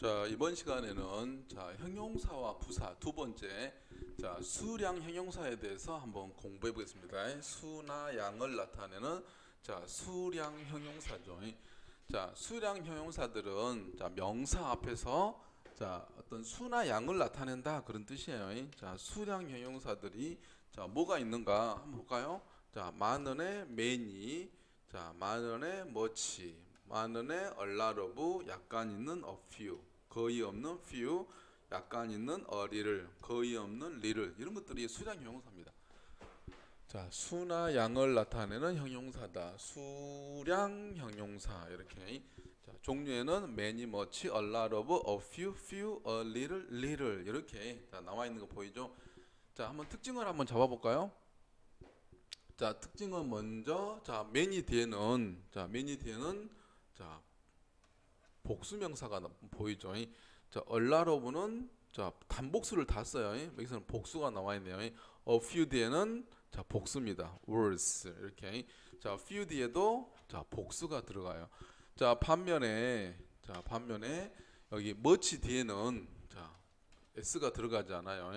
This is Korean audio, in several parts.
자 이번 시간에는 자 형용사와 부사 두 번째 자 수량 형용사에 대해서 한번 공부해 보겠습니다. 수나 양을 나타내는 자 수량 형용사죠. 자 수량 형용사들은 자 명사 앞에서 자 어떤 수나 양을 나타낸다 그런 뜻이에요. 자 수량 형용사들이 자 뭐가 있는가 한번 볼까요? 자 많은의 many, 자 많은의 a lot of, 약간 있는 a few, 거의 없는 few, 약간 있는 a little, 거의 없는 little 이런 것들이 수량 형용사입니다. 자 수나 양을 나타내는 형용사다. 수량 형용사 이렇게 자, 종류에는 many, much, a lot of, a few, few, a little, little 이렇게 자, 나와 있는 거 보이죠? 자 한번 특징을 한번 잡아볼까요? 자 특징은 먼저 자 many 뒤에는 자 many 뒤에는 자 복수명사가 나- 보이죠. 자 of는 자 단복수를 다 써요. 여기서는 복수가 나와 있네요. a few 뒤에는 자 복수입니다. words 이렇게 자 few 뒤에도 자 복수가 들어가요. 자 반면에 자 반면에 여기 much 뒤에는 자 s가 들어가지 않아요.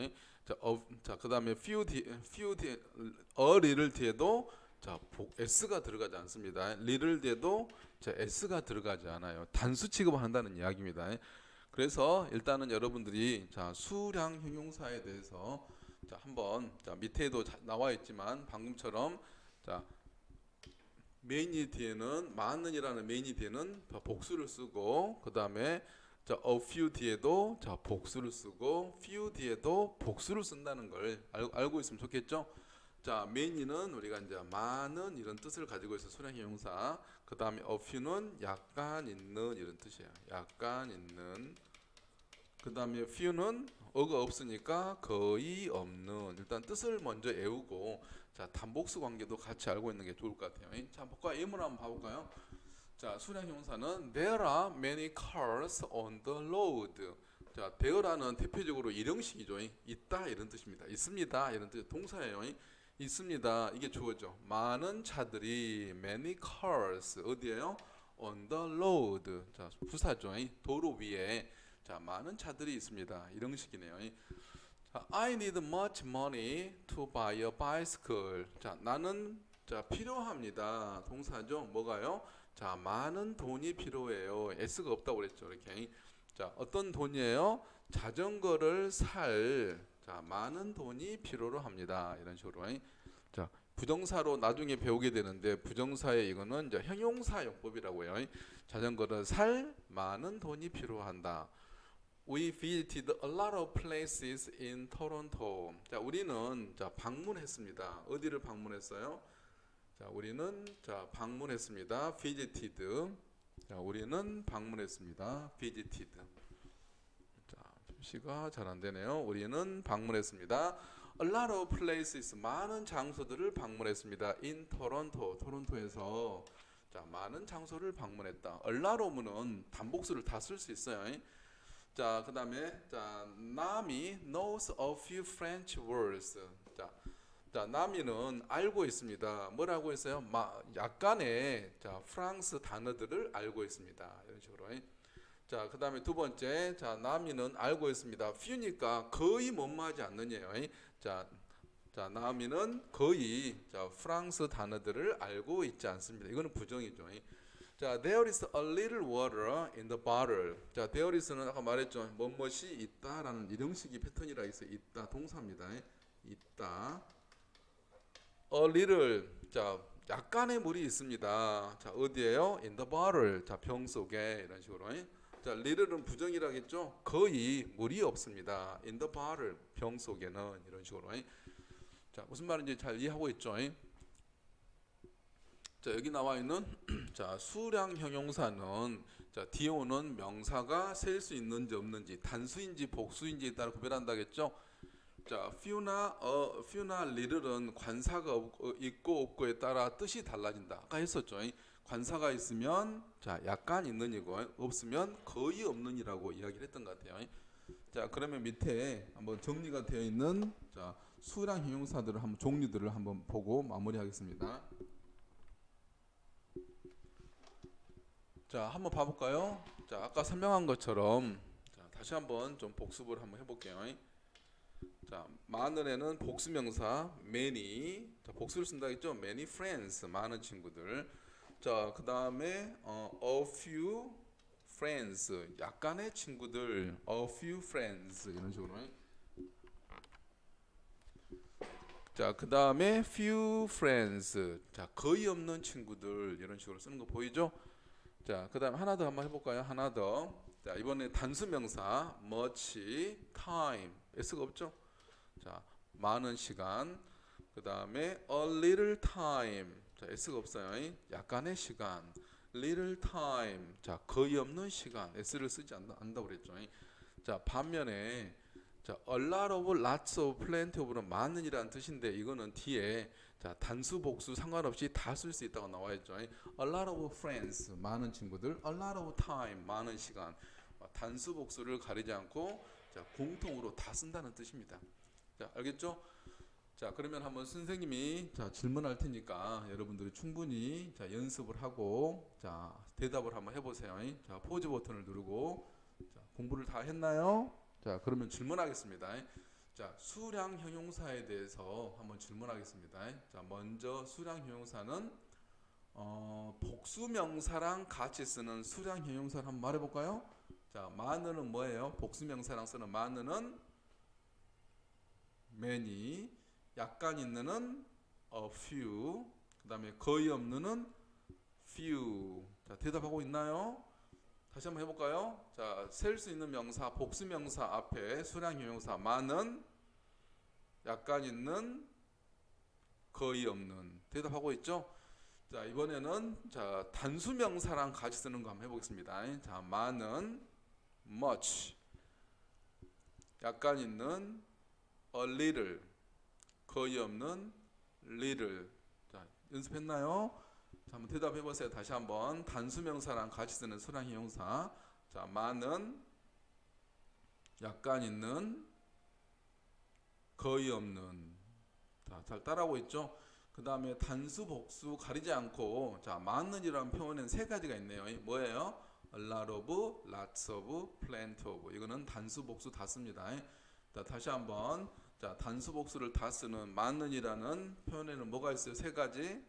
자, 어, 자 그다음에 few 뒤 few 뒤 a little 뒤에도 자 복, s가 들어가지 않습니다. 뒤에도 자 s가 들어가지 않아요. 단수 취급을 한다는 이야기입니다. 그래서 일단은 여러분들이 자 수량 형용사에 대해서 자 한번 자 밑에도 자, 나와 있지만 방금처럼 자 메인이 뒤에는 많은이라는 메인이 뒤에는 자, 복수를 쓰고 그 다음에 자 a few 뒤에도 자 복수를 쓰고 few 뒤에도 복수를 쓴다는 걸 알, 알고 있으면 좋겠죠. 자 메인이는 우리가 이제 많은 이런 뜻을 가지고 있어 수량 형용사. 그 다음에 a few는 약간 있는 이런 뜻이에요. 약간 있는. 그 다음에 few는 어가 없으니까 거의 없는. 일단 뜻을 먼저 외우고 자 단복수 관계도 같이 알고 있는 게 좋을 것 같아요. 자 볼까 예문 한번 봐볼까요? 자 수량 형사는 there are many cars on the road. 자 there라는 대표적으로 일형식이죠. 있다 이런 뜻입니다. 있습니다 이런 뜻 동사예요. 있습니다 이게 주어죠. 많은 차들이 many cars 어디에요? on the road. 자 부사죠. 도로 위에 자 많은 차들이 있습니다. 이런 식이네요. 자, I need much money to buy a bicycle. 자 나는 자 필요합니다. 동사죠. 뭐가요? 자 많은 돈이 필요해요. s가 없다고 그랬죠. 이렇게 자 어떤 돈이에요? 자전거를 살 자 많은 돈이 필요로 합니다. 이런 식으로 자 부정사로 나중에 배우게 되는데 부정사의 이거는 이제 형용사 용법이라고 해요. 자전거를 살 많은 돈이 필요한다. We visited a lot of places in Toronto. 자 우리는 자 방문했습니다. 어디를 방문했어요? 자, 우리는 자 방문했습니다. visited. 자, 우리는 방문했습니다. visited. 자, 표시가 잘 안 되네요. 우리는 방문했습니다. A lot of places 많은 장소들을 방문했습니다. in Toronto. 토론토에서 자, 많은 장소를 방문했다. A lot of는 단복수를 다 쓸 수 있어요. 자, 그다음에 자, 남이 knows a few French words. 자, 자, 나미는 알고 있습니다. 뭐라고 했어요? 마, 약간의 자, 프랑스 단어들을 알고 있습니다. 이런 식으로. 자, 그 다음에 두 번째, 자, 나미는 알고 있습니다. few니까 거의 못마지 않느냐요. 자, 자, 나미는 거의 자, 프랑스 단어들을 알고 있지 않습니다. 이거는 부정이죠. 자, there is a little water in the bottle. 자, there is는 아까 말했죠. 뭐뭇이 있다라는 이형식이 패턴이라 있어 있다 동사입니다. 있다. a little 자 약간의 물이 있습니다. 자 어디에요? in the bottle 자 병 속에 이런 식으로 자 little은 부정이라겠죠? 거의 물이 없습니다. in the 병 속에는 이런 식으로 자 무슨 말인지 잘 이해하고 있죠? 자 여기 나와 있는 자 수량 형용사는 자 뒤에 오는 명사가 셀 수 있는지 없는지 단수인지 복수인지에 따라 구별한다겠죠? 자, few나 어, few나 little은 관사가 있고 없고에 따라 뜻이 달라진다. 아까 했었죠. 관사가 있으면 자 약간 있는 이고 없으면 거의 없는 이라고 이야기를 했던 것 같아요. 자, 그러면 밑에 한번 정리가 되어 있는 자 수량 형용사들을 한번 종류들을 한번 보고 마무리하겠습니다. 자, 한번 봐볼까요? 자, 아까 설명한 것처럼 다시 한번 좀 복습을 한번 해볼게요. 자, 많은에는 복수명사 many. 자, 복수를 쓴다 했죠? many friends. 많은 친구들. 자, 그 다음에 어, a few friends. 약간의 친구들. a few friends 이런 식으로. 자, 그 다음에 few friends. 자, 거의 없는 친구들 이런 식으로 쓰는 거 보이죠? 자, 그 다음 하나 더 한번 해볼까요? 하나 더. 자, 이번에 단수 명사 much time s가 없죠? 자, 많은 시간. 그 다음에 a little time. 자, s가 없어요. 약간의 시간. little time. 자, 거의 없는 시간. s를 쓰지 않다, 않다고 그랬죠. 자, 반면에 자, a lot of, lots of, plenty of는 많은 이라는 뜻인데 이거는 뒤에 자, 단수 복수 상관없이 다 쓸 수 있다고 나와 있죠. a lot of friends 많은 친구들, a lot of time 많은 시간. 어, 단수 복수를 가리지 않고 자, 공통으로 다 쓴다는 뜻입니다. 자, 알겠죠? 자, 그러면 한번 선생님이 자, 질문할 테니까 여러분들이 충분히 자, 연습을 하고 자, 대답을 한번 해 보세요. 자, 포즈 버튼을 누르고 자, 공부를 다 했나요? 자, 그러면 질문하겠습니다. 자, 수량 형용사에 대해서 한번 질문하겠습니다. 자, 먼저 수량 형용사는 어, 복수 명사랑 같이 쓰는 수량 형용사를 한번 말해 볼까요? 자, 많은은 뭐예요? 복수 명사랑 쓰는 많은은 many, 약간 있는은 a few, 그 다음에 거의 없는은 few. 자, 대답하고 있나요? 다시 한번 해볼까요? 자, 셀 수 있는 명사, 복수 명사 앞에 수량 형용사 많은, 약간 있는, 거의 없는. 대답하고 있죠? 자, 이번에는 자, 단수 명사랑 같이 쓰는 거 한번 해보겠습니다. 자, 많은, much, 약간 있는, a little, 거의 없는, little. 자, 연습했나요? 자, 한번 대답해 보세요. 다시 한번 단수 명사랑 같이 쓰는 수량 형용사. 자, 많은 약간 있는 거의 없는. 자, 잘 따라하고 있죠? 그 다음에 단수 복수 가리지 않고 자, 많은이라는 표현은 세 가지가 있네요. 이 뭐예요? a lot of, lots of, plenty of. 이거는 단수 복수 다 씁니다. 자, 다시 한번 자, 단수 복수를 다 쓰는 많은이라는 표현에는 뭐가 있어요? 세 가지.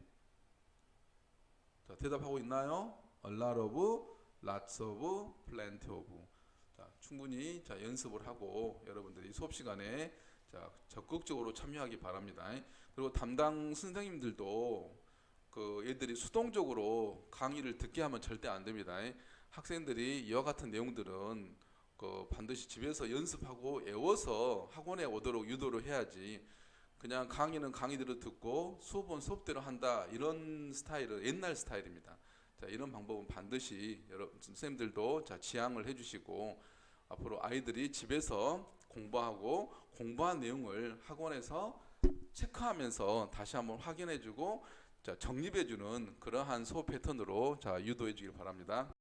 자, 대답하고 있나요? A lot of, lots of, plenty of. 자, 충분히 자, 연습을 하고 여러분들이 수업 시간에 자, 적극적으로 참여하기 바랍니다. 그리고 담당 선생님들도 그 얘들이 수동적으로 강의를 듣게 하면 절대 안 됩니다. 학생들이 이와 같은 내용들은 그 반드시 집에서 연습하고 외워서 학원에 오도록 유도를 해야지 그냥 강의는 강의대로 듣고 수업은 수업대로 한다 이런 스타일은 옛날 스타일입니다. 자 이런 방법은 반드시 여러분 선생님들도 자 지향을 해주시고 앞으로 아이들이 집에서 공부하고 공부한 내용을 학원에서 체크하면서 다시 한번 확인해주고 자 정립해주는 그러한 수업 패턴으로 자 유도해주길 바랍니다.